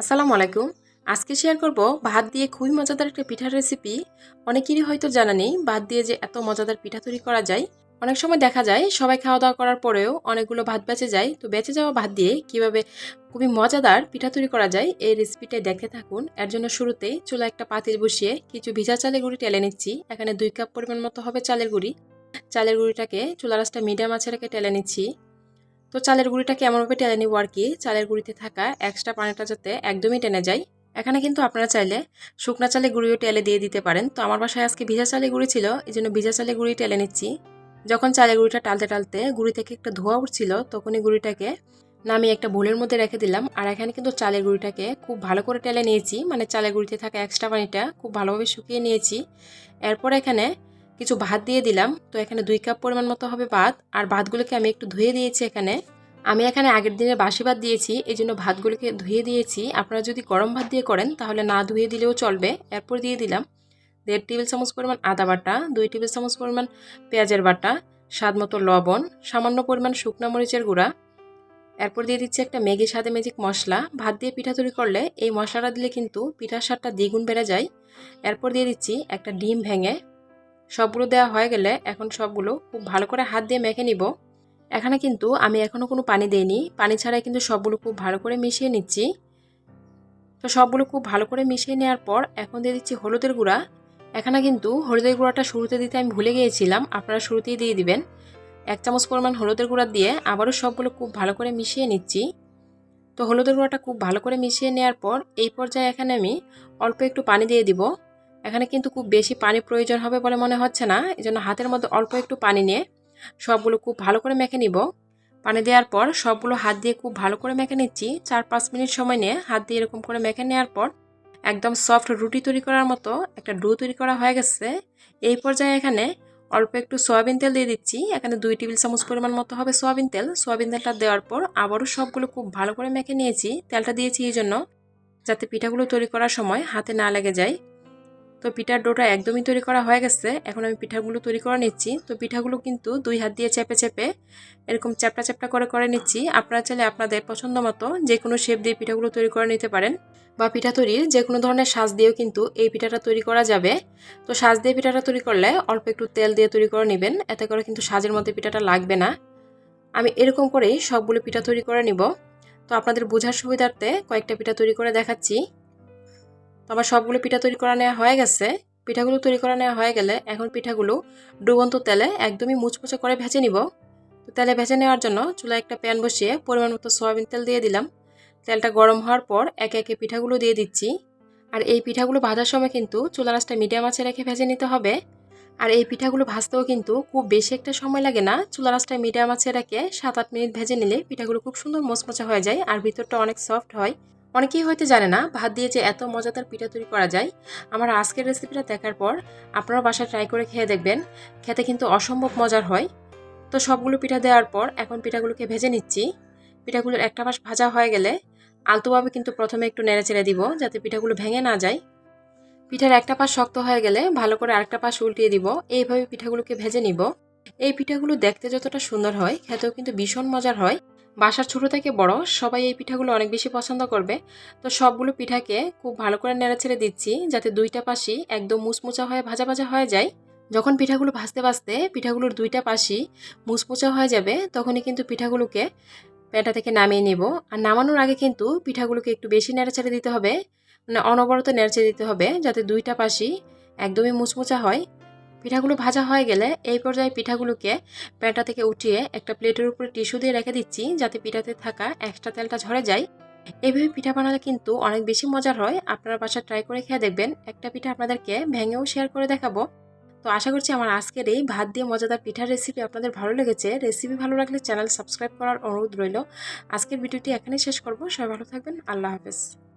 আসসালামু আলাইকুম। আজকে শেয়ার করব ভাত দিয়ে খুবই মজাদার একটা পিঠার রেসিপি অনেকেরই হয়তো জানা নেই, ভাত দিয়ে যে এত মজাদার পিঠা তৈরি করা যায়। অনেক সময় দেখা যায়, সবাই খাওয়া দাওয়া করার পরেও অনেকগুলো ভাত বেঁচে যায়। তো বেঁচে যাওয়া ভাত দিয়ে কীভাবে খুবই মজাদার পিঠা তৈরি করা যায়, এই রেসিপিটাই দেখতে থাকুন। এর জন্য শুরুতেই চুলা একটা পাতিল বসিয়ে কিছু ভিজা চালের গুঁড়ি টেলে নিচ্ছি। এখানে দুই কাপ পরিমাণ মতো হবে চালের গুঁড়ি। চালের গুঁড়িটাকে চুলা রাসটা মিডিয়াম আছে রেখে টেলে নিচ্ছি। তো চালের গুঁড়িটাকে এমনভাবে টেলে নিব আর কি। চালের গুঁড়িতে থাকা এক্সট্রা পানিটা যাতে একদমই টেনে যায়। এখানে কিন্তু আপনারা চাইলে শুকনা চালের গুঁড়িও টেলে দিয়ে দিতে পারেন। তো আমার বাসায় আজকে ভিজা চালের গুঁড়ি ছিল এই জন্য ভিজা চালের গুঁড়ি টেলে নিচ্ছি। যখন চালের গুঁড়িটা টালতে টালতে গুঁড়ি থেকে একটা ধোয়া উঠছিল, তখনই গুঁড়িটাকে নামিয়ে একটা বোলের মধ্যে রেখে দিলাম। আর এখানে কিন্তু চালের গুঁড়িটাকে খুব ভালো করে টেলে নিয়েছি। মানে চালের গুঁড়িতে থাকা এক্সট্রা পানিটা খুব ভালোভাবে শুকিয়ে নিয়েছি। এরপর এখানে কিছু ভাত দিয়ে দিলাম। তো এখানে দুই কাপ পরিমাণ মতো হবে ভাত। আর ভাতগুলোকে আমি একটু ধুয়ে দিয়েছি এখানে। আমি এখানে আগের দিনে বাসি ভাত দিয়েছি এই জন্য ভাতগুলোকে ধুয়ে দিয়েছি। আপনারা যদি গরম ভাত দিয়ে করেন, তাহলে না ধুয়ে দিলেও চলবে। এরপর দিয়ে দিলাম দেড় টেবিল চামচ পরিমাণ আদা বাটা, দুই টেবিল চামচ পরিমাণ পেঁয়াজের বাটা, স্বাদ মতো লবণ, সামান্য পরিমাণ শুকনা মরিচের গুঁড়া। এরপর দিয়ে দিচ্ছি একটা ম্যাগি স্বাদে ম্যাজিক মশলা। ভাত দিয়ে পিঠা তৈরি করলে এই মশলাটা দিলে কিন্তু পিঠার স্বাদটা দ্বিগুণ বেড়ে যায়। এরপর দিয়ে দিচ্ছি একটা ডিম ভেঙে সবগুলো দেওয়া হয়ে গেলে এখন সবগুলো খুব ভালো করে হাত দিয়ে মেখে নিব। এখানে কিন্তু আমি এখনও কোনো পানি দেইনি। পানি ছাড়াই কিন্তু সবগুলো খুব ভালো করে মিশিয়ে নিচ্ছি। তো সবগুলো খুব ভালো করে মিশিয়ে নেওয়ার পর এখন দিয়ে দিচ্ছি হলুদের গুঁড়া। এখানে কিন্তু হলুদের গুঁড়াটা শুরুতে দিতে আমি ভুলে গিয়েছিলাম, আপনারা শুরুতেই দিয়ে দিবেন। এক চামচ পরিমাণ হলুদের গুঁড়া দিয়ে আবারও সবগুলো খুব ভালো করে মিশিয়ে নিচ্ছি। তো হলুদের গুঁড়াটা খুব ভালো করে মিশিয়ে নেওয়ার পর এই পর্যায়ে এখানে আমি অল্প একটু পানি দিয়ে দিব। এখানে কিন্তু খুব বেশি পানি প্রয়োজন হবে বলে মনে হচ্ছে না। এই জন্য হাতের মধ্যে অল্প একটু পানি নিয়ে সবগুলো খুব ভালো করে মেখে নিব। পানি দেওয়ার পর সবগুলো হাত দিয়ে খুব ভালো করে মেখে নিচ্ছি। চার পাঁচ মিনিট সময় নিয়ে হাত দিয়ে এরকম করে মেখে নেওয়ার পর একদম সফট রুটি তৈরি করার মতো একটা ডো তৈরি করা হয়ে গেছে। এই পর্যায়ে এখানে অল্প একটু সয়াবিন তেল দিয়ে দিচ্ছি। এখানে দুই টেবিল চামচ পরিমাণ মতো হবে সয়াবিন তেল। সয়াবিন তেলটা দেওয়ার পর আবারও সবগুলো খুব ভালো করে মেখে নিয়েছি। তেলটা দিয়েছি এই জন্য যাতে পিঠাগুলো তৈরি করার সময় হাতে না লেগে যায়। তো পিঠার ডোটা একদমই তৈরি করা হয়ে গেছে। এখন আমি পিঠাগুলো তৈরি করে নিচ্ছি। তো পিঠাগুলো কিন্তু দুই হাত দিয়ে চেপে চেপে এরকম চ্যাপটা চ্যাপটা করে করে নিচ্ছি। আপনারা চাইলে আপনাদের পছন্দ মতো যে কোনো শেপ দিয়ে পিঠাগুলো তৈরি করে নিতে পারেন বা পিঠা তৈরির যে কোনো ধরনের সাজ দিয়েও কিন্তু এই পিঠাটা তৈরি করা যাবে। তো সাজ দিয়ে পিঠাটা তৈরি করলে অল্প একটু তেল দিয়ে তৈরি করে নেবেন। এতে করে কিন্তু সাজের মধ্যে পিঠাটা লাগবে না। আমি এরকম করেই সবগুলো পিঠা তৈরি করে নিব। তো আপনাদের বোঝার সুবিধার্থে কয়েকটা পিঠা তৈরি করে দেখাচ্ছি। তো আমার সবগুলো পিঠা তৈরি করা নেওয়া হয়ে গেছে। পিঠাগুলো তৈরি করা নেওয়া হয়ে গেলে এখন পিঠাগুলো ডুবন্ত তেলে একদমই মুচমুচে করে ভেজে নিব। তো তেলে ভেজে নেওয়ার জন্য চুলায় একটা প্যান বসিয়ে পরিমাণ মতো সয়াবিন তেল দিয়ে দিলাম। তেলটা গরম হওয়ার পর একে একে পিঠাগুলো দিয়ে দিচ্ছি। আর এই পিঠাগুলো ভাজার সময় কিন্তু চুলা রাসটা মিডিয়াম আছে রেখে ভেজে নিতে হবে। আর এই পিঠাগুলো ভাজতেও কিন্তু খুব বেশি একটা সময় লাগে না। চুলা রাসটা মিডিয়াম আছে রেখে সাত আট মিনিট ভেজে নিলে পিঠাগুলো খুব সুন্দর মচমচা হয়ে যায় আর ভিতরটা অনেক সফট হয়। অনেকেই হয়তো জানে না, ভাত দিয়ে যে এত মজাদার পিঠা তৈরি করা যায়। আমার আজকের রেসিপিটা দেখার পর আপনারা বাসায় ট্রাই করে খেয়ে দেখবেন। খেতে কিন্তু অসম্ভব মজার হয়। তো সবগুলো পিঠা দেওয়ার পর এখন পিঠাগুলোকে ভেজে নিচ্ছি। পিঠাগুলোর একটা পাশ ভাজা হয়ে গেলে আলতোভাবে কিন্তু প্রথমে একটু নেড়ে চেড়ে দিব যাতে পিঠাগুলো ভেঙে না যায়। পিঠার একটা পাশ শক্ত হয়ে গেলে ভালো করে আরেকটা পাশ উল্টিয়ে দিব। এইভাবে পিঠাগুলোকে ভেজে নিব। এই পিঠাগুলো দেখতে যতটা সুন্দর হয়, খেতেও কিন্তু ভীষণ মজার হয়। বাসার ছোট থেকে বড়, সবাই এই পিঠাগুলো অনেক বেশি পছন্দ করবে। তো সবগুলো পিঠাকে খুব ভালো করে নেড়ে ছেড়ে দিচ্ছি, যাতে দুইটা পাশি একদম মুচমুচা হয়ে ভাজা ভাজা হয়ে যায়। যখন পিঠাগুলো ভাজতে ভাজতে পিঠাগুলোর দুইটা পাশি মুচমুচা হয়ে যাবে, তখনই কিন্তু পিঠাগুলোকে প্যাটা থেকে নামিয়ে নেব। আর নামানোর আগে কিন্তু পিঠাগুলোকে একটু বেশি নেড়ে ছেড়ে দিতে হবে। মানে অনবরত নেড়ে দিতে হবে, যাতে দুইটা পাশি একদমই মুচমুচা হয়। পিঠাগুলো ভাজা হয়ে গেলে এই পর্যায়ে পিঠাগুলোকে প্যানটা থেকে উঠিয়ে একটা প্লেটের উপরে টিস্যু দিয়ে রেখে দিচ্ছি যাতে পিঠাতে থাকা এক্সট্রা তেলটা ঝরে যায়। এইভাবে পিঠা বানালে কিন্তু অনেক বেশি মজার হয়। আপনারা বাসা ট্রাই করে খেয়ে দেখবেন। একটা পিঠা আপনাদেরকে ভেঙেও শেয়ার করে দেখাবো। তো আশা করছি আমার আজকের এই ভাত দিয়ে মজাদার পিঠার রেসিপি আপনাদের ভালো লেগেছে। রেসিপি ভালো লাগলে চ্যানেল সাবস্ক্রাইব করার অনুরোধ রইল। আজকের ভিডিওটি এখানেই শেষ করব। সবাই ভালো থাকবেন। আল্লাহ হাফেজ।